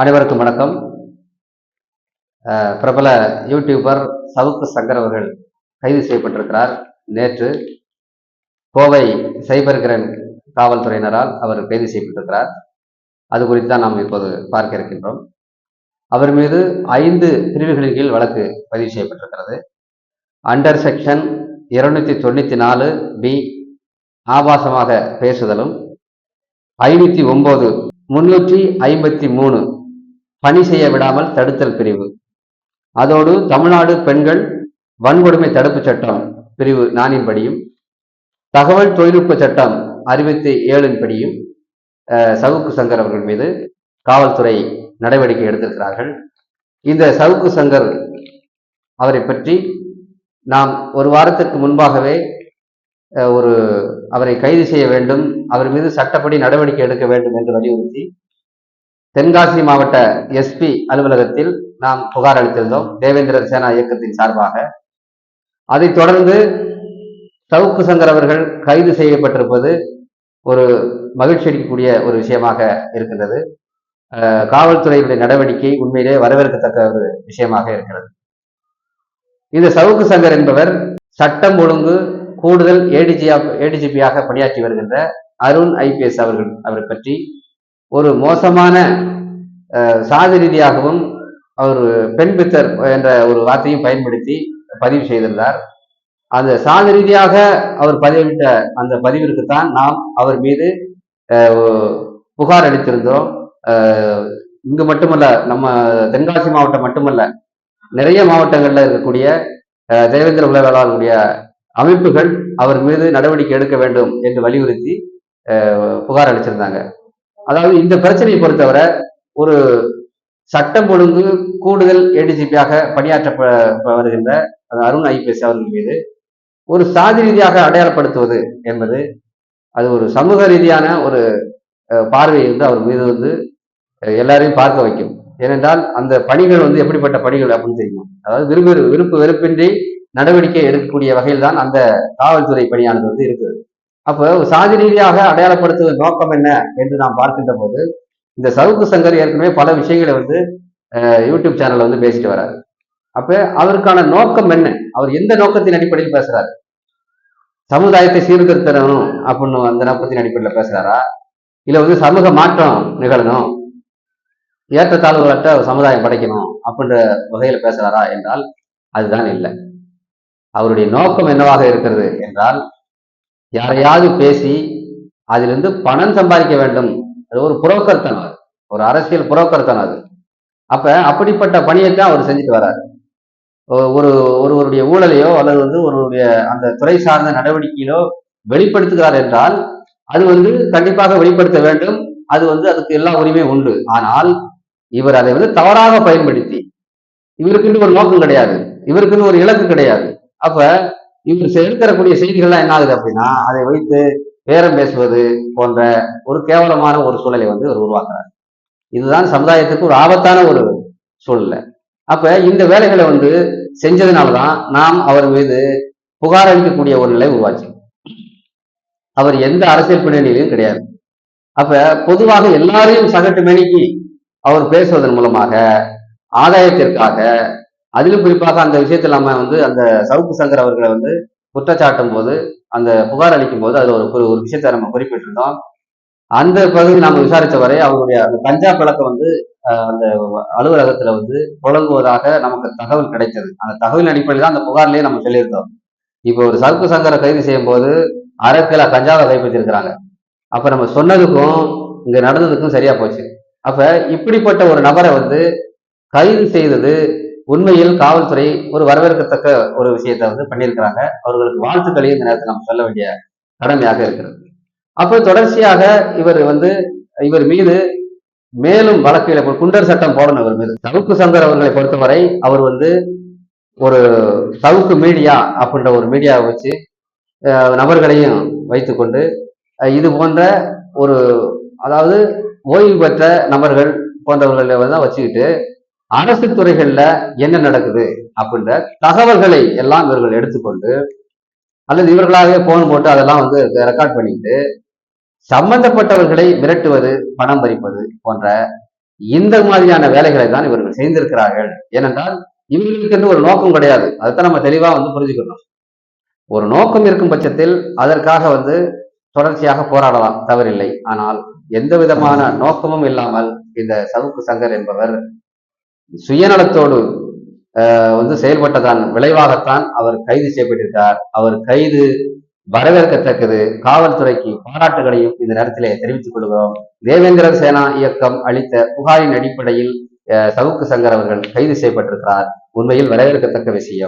அனைவருக்கும் வணக்கம். பிரபல யூடியூபர் சவுக்கு சங்கர் அவர்கள் கைது செய்யப்பட்டிருக்கிறார். நேற்று கோவை சைபர் கிரைம் காவல்துறையினரால் அவர் கைது செய்யப்பட்டிருக்கிறார். அது குறித்து தான் நாம் இப்போது பார்க்க இருக்கின்றோம். அவர் மீது ஐந்து பிரிவுகளின் கீழ் வழக்கு பதிவு செய்யப்பட்டிருக்கிறது. அண்டர் செக்ஷன் இருநூத்தி தொண்ணூத்தி நாலு பி ஆபாசமாக பேசுதலும் ஐநூத்தி ஒன்பது முன்னூற்றி ஐம்பத்தி மூணு பணி செய்ய விடாமல் தடுத்தல் பிரிவு. அதோடு தமிழ்நாடு பெண்கள் வன்கொடுமை தடுப்பு சட்டம் பிரிவு நானின்படியும் தகவல் தொழில்நுட்ப சட்டம் அறுபத்தி ஏழின் படியும் சவுக்கு சங்கர் அவர்கள் மீது காவல்துறை நடவடிக்கை எடுத்திருக்கிறார்கள். இந்த சவுக்கு சங்கர் அவரை பற்றி நாம் ஒரு வாரத்திற்கு முன்பாகவே ஒரு அவரை கைது செய்ய வேண்டும் அவர் மீது சட்டப்படி நடவடிக்கை எடுக்க வேண்டும் என்று வலியுறுத்தி தென்காசி மாவட்ட எஸ்பி அலுவலகத்தில் நாம் புகார் அளித்திருந்தோம். தேவேந்திரர் சேனா இயக்கத்தின் சார்பாக. அதைத் தொடர்ந்து சவுக்கு சங்கர் அவர்கள் கைது செய்யப்பட்டிருப்பது ஒரு மகிழ்ச்சி அளிக்கக்கூடிய ஒரு விஷயமாக இருக்கின்றது. அஹ், காவல்துறையினுடைய நடவடிக்கை உண்மையிலே வரவேற்கத்தக்க ஒரு விஷயமாக இருக்கிறது. இந்த சவுக்கு சங்கர் என்பவர் சட்டம் ஒழுங்கு கூடுதல் ஏடிஜியா ஏடிஜிபியாக பணியாற்றி வருகின்ற அருண் ஐபிஎஸ் அவர்கள் அவரை பற்றி ஒரு மோசமான சாதி ரீதியாகவும் அவர் பெண் பித்தர் என்ற ஒரு வார்த்தையும் பயன்படுத்தி பதிவு செய்திருந்தார். அந்த சாதி ரீதியாக அவர் பதிவிட்ட அந்த பதிவிற்குத்தான் நாம் அவர் மீது புகார் அளித்திருந்தோம். இங்கு மட்டுமல்ல நம்ம தென்காசி மாவட்டம் மட்டுமல்ல நிறைய மாவட்டங்களில் இருக்கக்கூடிய தேவேந்திர உலகளாளர்களுடைய அமைப்புகள் அவர் மீது நடவடிக்கை எடுக்க வேண்டும் என்று வலியுறுத்தி புகார் அளிச்சிருந்தாங்க. அதாவது இந்த பிரச்சனையை பொறுத்தவரை ஒரு சட்டம் ஒழுங்கு கூடுதல் ஏடிஜிபியாக பணியாற்ற வருகின்ற அந்த அருண் ஐபிஎஸ் அவர்கள் மீது ஒரு சாதி ரீதியாக அடையாளப்படுத்துவது என்பது அது ஒரு சமூக ரீதியான ஒரு பார்வை வந்து அவர் மீது வந்து எல்லாரையும் பார்க்க வைக்கும். ஏனென்றால் அந்த பணிகள் வந்து எப்படிப்பட்ட பணிகள் அப்படின்னு தெரியும்? அதாவது விரும்பு விருப்பு வெறுப்பின்றி நடவடிக்கை எடுக்கக்கூடிய வகையில் தான் அந்த காவல்துறை பணியானது வந்து இருக்குது அப்போ சாதி ரீதியாக அடையாளப்படுத்துவதன் நோக்கம் என்ன என்று நாம் பார்க்கின்ற போது இந்த சவுக்கு சங்கர் ஏற்கனவே பல விஷயங்களை வந்து அஹ், யூடியூப் சேனல்ல வந்து பேசிட்டு வராரு. அப்ப அவருக்கான நோக்கம் என்ன? அவர் எந்த நோக்கத்தின் அடிப்படையில் பேசுறாரு? சமுதாயத்தை சீர்திருத்தணும் அப்படின்னு அந்த நோக்கத்தின் அடிப்படையில் பேசுறாரா? இல்லை வந்து சமூக மாற்றம் நிகழணும் ஏற்றத்தாழ்வுகளற்ற ஒரு சமுதாயம் படைக்கணும் அப்படின்ற வகையில் பேசுறாரா என்றால் அதுதான் இல்லை. அவருடைய நோக்கம் என்னவாக இருக்கிறது என்றால் யாரையாவது பேசி அதிலிருந்து பணம் சம்பாதிக்க வேண்டும். அது ஒரு புரோக்கர்த்தனம் அது. ஒரு அரசியல் புரோக்கர்த்தனம் அது. அப்ப அப்படிப்பட்ட பணியை தான் அவர் செஞ்சுட்டு வர்றாரு ஒ- ஒரு ஒருவருடைய ஊழலையோ அல்லது வந்து ஒருவருடைய அந்த துறை சார்ந்த நடவடிக்கையிலோ வெளிப்படுத்துகிறார் என்றால் அது வந்து கண்டிப்பாக வெளிப்படுத்த வேண்டும். அது வந்து அதுக்கு எல்லா உரிமையும் உண்டு. ஆனால் இவர் அதை வந்து தவறாக பயன்படுத்தி இவருக்குன்னு ஒரு நோக்கம் கிடையாது. இவருக்குன்னு ஒரு இலக்கு கிடையாது. அப்ப இவர் செலுத்தரக்கூடிய செய்திகள்லாம் என்ன ஆகுது அப்படின்னா அதை வைத்து பேரம் பேசுவது போன்ற ஒரு கேவலமான ஒரு சூழலை வந்து இவர் உருவாக்குறார். இதுதான் சமுதாயத்துக்கு ஒரு ஆபத்தான ஒரு சூழ்நிலை அப்ப இந்த வேலைகளை வந்து செஞ்சதுனாலதான் நாம் அவர் மீது புகார் அளிக்கக்கூடிய ஒரு நிலை உருவாச்சு. அவர் எந்த அரசியல் பின்னணியிலும் கிடையாது. அப்ப பொதுவாக எல்லாரையும் சகட்டு மேனிக்கு அவர் பேசுவதன் மூலமாக ஆதாயத்திற்காக அதிலும் குறிப்பாக அந்த விஷயத்தில் நம்ம வந்து அந்த சவுக்கு சங்கர் அவர்களை வந்து குற்றச்சாட்டும் போது அந்த புகார் அளிக்கும் போது அதில் ஒரு ஒரு விஷயத்தை நம்ம குறிப்பிட்டிருந்தோம். அந்த பகுதியில் நம்ம விசாரித்த வரை அவருடைய அந்த கஞ்சா பழக்கம் வந்து அந்த அலுவலகத்துல வந்து புழங்குவதாக நமக்கு தகவல் கிடைத்தது. அந்த தகவல் அடிப்படையில் தான் அந்த புகார்லயே நம்ம சொல்லியிருந்தோம். இப்போ ஒரு சவுக்கு சங்கரை கைது செய்யும் போது அரை கிலோ கஞ்சாவை கைப்பற்றிருக்கிறாங்க. அப்ப நம்ம சொன்னதுக்கும் இங்க நடந்ததுக்கும் சரியா போச்சு. அப்ப இப்படிப்பட்ட ஒரு நபரை வந்து கைது செய்தது உண்மையில் காவல்துறை ஒரு வரவேற்கத்தக்க ஒரு விஷயத்தை வந்து பண்ணியிருக்கிறாங்க. அவர்களுக்கு வாழ்த்துக்களை இந்த நேரத்தில் நம்ம சொல்ல வேண்டிய கடமையாக இருக்கிறது. அப்போ தொடர்ச்சியாக இவர் வந்து இவர் மீது மேலும் வழக்குகளை குண்டர் சட்டம் போடணும் இவர் மீது. சவுக்கு சங்கர் அவர்களை பொறுத்தவரை அவர் வந்து ஒரு சவுக்கு மீடியா அப்படின்ற ஒரு மீடியாவை வச்சு நபர்களையும் வைத்துக்கொண்டு இது போன்ற ஒரு அதாவது ஓய்வு பெற்ற நபர்கள் போன்றவர்களை தான் வச்சுக்கிட்டு அரசு துறைகள்ல என்ன நடக்குது அப்படின்ற தகவல்களை எல்லாம் இவர்கள் எடுத்துக்கொண்டு அல்லது இவர்களாகவே போன் போட்டு அதெல்லாம் வந்து ரெக்கார்ட் பண்ணிட்டு சம்பந்தப்பட்டவர்களை மிரட்டுவது பணம் பறிப்பது போன்ற இந்த மாதிரியான வேலைகளை தான் இவர்கள் செய்திருக்கிறார்கள். ஏனென்றால் இவர்களுக்கென்று ஒரு நோக்கம் கிடையாது. அதுதான் நம்ம தெளிவா வந்து புரிஞ்சுக்கணும். ஒரு நோக்கம் இருக்கும் பட்சத்தில் அதற்காக வந்து தொடர்ச்சியாக போராடலாம். தவறில்லை. ஆனால் எந்த விதமான நோக்கமும் இல்லாமல் இந்த சவுக்கு சங்கர் என்பவர் சுயநலத்தோடு ஆஹ், வந்து செயல்பட்டதான் விளைவாகத்தான் அவர் கைது செய்யப்பட்டிருக்கார். அவர் கைது வரவேற்கத்தக்கது. காவல்துறைக்கு பாராட்டுகளையும் இந்த நேரத்திலே தெரிவித்துக் கொள்கிறோம். தேவேந்திர சேனா இயக்கம் அளித்த புகாரின் அடிப்படையில் அஹ், சவுக்கு சங்கர் அவர்கள் கைது செய்யப்பட்டிருக்கிறார். உண்மையில் வரவேற்கத்தக்க விஷயம்.